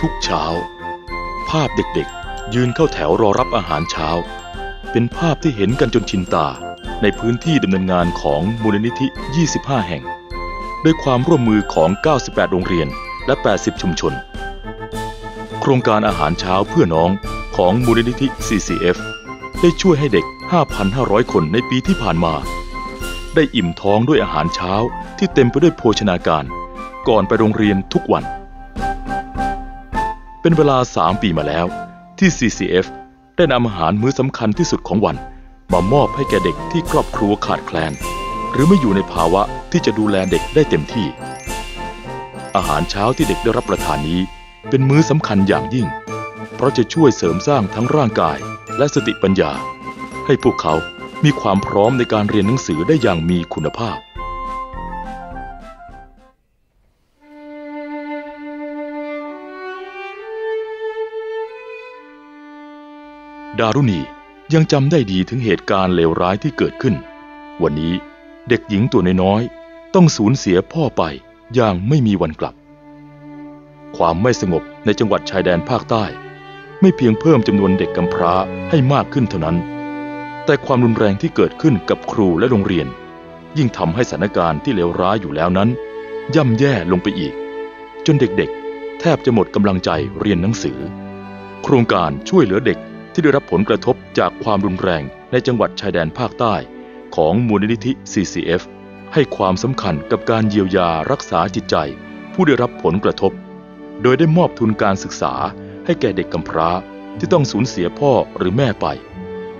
ทุกเช้า ภาพเด็กๆ ยืนเข้าแถวรอรับอาหารเช้า เป็นภาพที่เห็นกันจนชินตาในพื้นที่ดำเนินงานของมูลนิธิ 25 แห่ง ด้วยความร่วมมือของ 98 โรงเรียนและ 80 ชุมชน โครงการอาหารเช้าเพื่อน้องของมูลนิธิ CCF ได้ช่วยให้เด็ก 5,500 คนในปีที่ผ่านมา ได้อิ่มท้องด้วยอาหารเช้าที่เต็มไปด้วยโภชนาการ ก่อนไปโรงเรียนทุกวัน เป็นเวลา3ปีมาแล้ว ที่ CCF ได้นำอาหารมื้อสำคัญที่สุดของวัน มามอบให้แก่เด็กที่ครอบครัวขาดแคลน หรือไม่อยู่ในภาวะที่จะดูแลเด็กได้เต็มที่ อาหารเช้าที่เด็กได้รับประทานนี้ เป็นมื้อสำคัญอย่างยิ่ง เพราะจะช่วยเสริมสร้างทั้งร่างกายและสติปัญญา ให้พวกเขา มีความพร้อมในการเรียนหนังสือได้อย่างมีคุณภาพ ดารุณียังจำได้ดีถึงเหตุการณ์เลวร้ายที่เกิดขึ้น วันนี้เด็กหญิงตัวน้อยๆต้องสูญเสียพ่อไปอย่างไม่มีวันกลับ ความไม่สงบในจังหวัดชายแดนภาคใต้ ไม่เพียงเพิ่มจำนวนเด็กกำพร้าให้มากขึ้นเท่านั้น แต่ความรุนแรงที่เกิดขึ้นกับครูและโรงเรียน ยิ่งทำให้สถานการณ์ที่เลวร้ายอยู่แล้วนั้น ย่ำแย่ลงไปอีก จนเด็กๆ แทบจะหมดกำลังใจเรียนหนังสือ โครงการช่วยเหลือเด็กที่ได้รับผลกระทบจากความรุนแรงในจังหวัดชายแดนภาคใต้ ของมูลนิธิ CCF ให้ความสำคัญกับการเยียวยารักษาจิตใจ ผู้ได้รับผลกระทบ โดยได้มอบทุนการศึกษาให้แก่เด็กกำพร้าที่ต้องสูญเสียพ่อหรือแม่ไป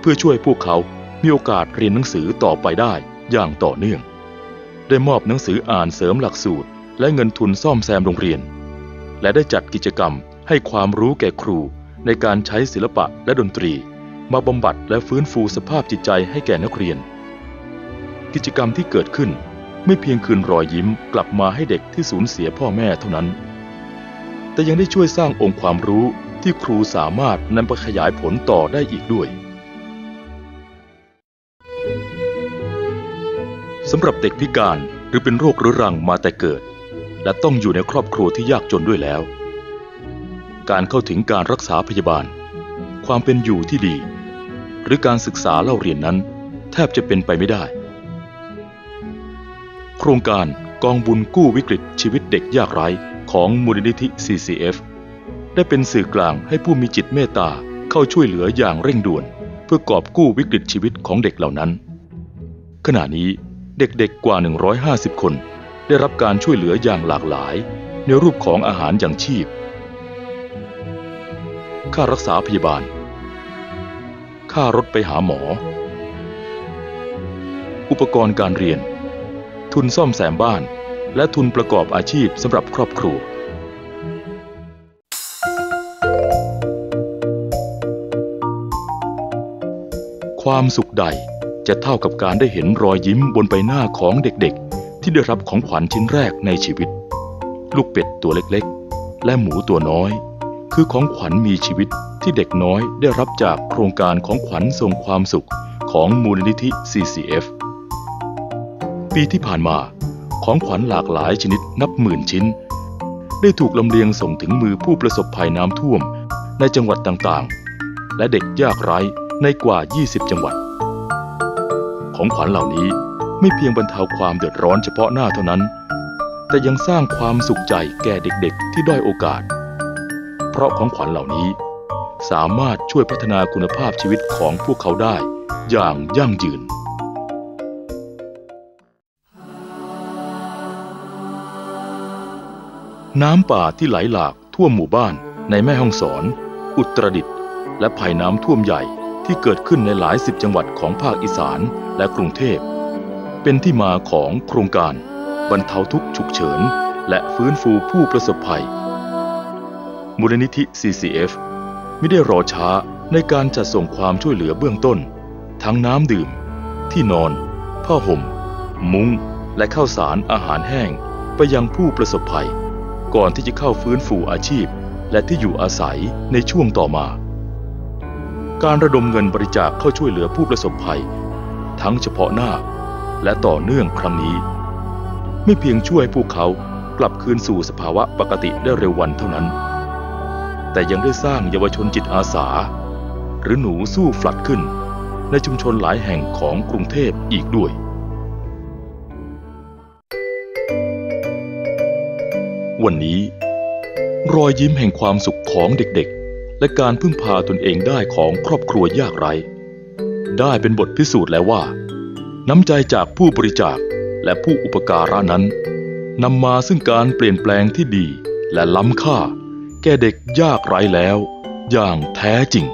เพื่อช่วยพวกเขามีโอกาสเรียนหนังสือต่อไปได้อย่างต่อเนื่อง ได้มอบหนังสืออ่านเสริมหลักสูตร และเงินทุนซ่อมแซมโรงเรียน และได้จัดกิจกรรมให้ความรู้แก่ครูในการใช้ศิลปะและดนตรี มาบำบัดและฟื้นฟูสภาพจิตใจให้แก่นักเรียน กิจกรรมที่เกิดขึ้นไม่เพียงคืนรอยยิ้มกลับมาให้เด็กที่สูญเสียพ่อแม่เท่านั้น แต่ยังได้ช่วยสร้างองค์ความรู้ที่ครูสามารถนำไปขยายผลต่อได้อีกด้วย สำหรับเด็กพิการหรือเป็นโรคเรื้อรังมาแต่เกิด และต้องอยู่ในครอบครัวที่ยากจนด้วยแล้ว การเข้าถึงการรักษาพยาบาล ความเป็นอยู่ที่ดี หรือการศึกษาเล่าเรียนนั้น แทบจะเป็นไปไม่ได้ โครงการกองบุญกู้วิกฤตชีวิตเด็กยากไร้ของมูลนิธิ CCF ได้เป็นสื่อกลางให้ผู้มีจิตเมตตาเข้าช่วยเหลืออย่างเร่งด่วน เพื่อกอบกู้วิกฤตชีวิตของเด็กเหล่านั้น ขณะนี้ เด็กๆกว่า 150 คน ได้รับการช่วยเหลืออย่างหลากหลาย ในรูปของอาหารอย่างชีพ ค่ารักษาพยาบาล ค่ารถไปหาหมอ อุปกรณ์การเรียน ทุนซ่อมแซมบ้าน และทุนประกอบอาชีพสำหรับครอบครัวความสุขใด จะเท่ากับการได้เห็นรอยยิ้มบนใบหน้าของเด็กๆ ที่ได้รับของขวัญชิ้นแรกในชีวิต ลูกเป็ดตัวเล็กๆ และหมูตัวน้อย คือของขวัญมีชีวิตที่เด็กน้อยได้รับจากโครงการของขวัญส่งความสุขของมูลนิธิ CCF ปีที่ผ่านมาของขวัญหลากหลายชนิดนับหมื่นชิ้น ได้ถูกลำเลียงส่งถึงมือผู้ประสบภัยน้ำท่วม ในจังหวัดต่างๆ และเด็กยากไร้ในกว่า 20 จังหวัด ของขวัญเหล่านี้ไม่เพียงบรรเทาความเดือดร้อนเฉพาะหน้าเท่านั้น แต่ยังสร้างความสุขใจแก่เด็กๆ ที่ด้อยโอกาส เพราะของขวัญเหล่านี้ สามารถช่วยพัฒนาคุณภาพชีวิตของพวกเขาได้อย่างยั่งยืนน้ำป่าที่ไหลหลากท่วมหมู่บ้านในแม่ฮ่องสอน อุตรดิตถ์และภัยน้ำท่วมใหญ่ ที่เกิดขึ้นในหลายสิบจังหวัดของภาคอีสานและกรุงเทพ เป็นที่มาของโครงการบรรเทาทุกข์ฉุกเฉิน และฟื้นฟูผู้ประสบภัย มูลนิธิ CCF ไม่ได้รอช้าในการจัดส่งความช่วยเหลือเบื้องต้น ทั้งน้ำดื่ม ที่นอน ผ้าห่ม มุ้ง และข้าวสารอาหารแห้ง ไปยังผู้ประสบภัย ก่อนที่จะเข้าฟื้นฟูอาชีพ และที่อยู่อาศัยในช่วงต่อมา การระดมเงินบริจาคเข้าช่วยเหลือผู้ประสบภัย ทั้งเฉพาะหน้าและต่อเนื่องครั้งนี้ ไม่เพียงช่วยพวกเขากลับคืนสู่สภาวะปกติได้เร็ววันเท่านั้น แต่ยังได้สร้างเยาวชนจิตอาสา หรือหนูสู้ฟลัดขึ้น ในชุมชนหลายแห่งของกรุงเทพอีกด้วย วันนี้ รอยยิ้มแห่งความสุขของเด็กๆ และการพึ่งพาตนเองได้ของครอบครัวยากไร้ ได้เป็นบทพิสูจน์แล้วว่า น้ำใจจากผู้บริจาคและผู้อุปการะนั้นนำมาซึ่งการเปลี่ยนแปลงที่ดีและล้ำค่า แก่เด็กยากไร้แล้ว อย่างแท้จริง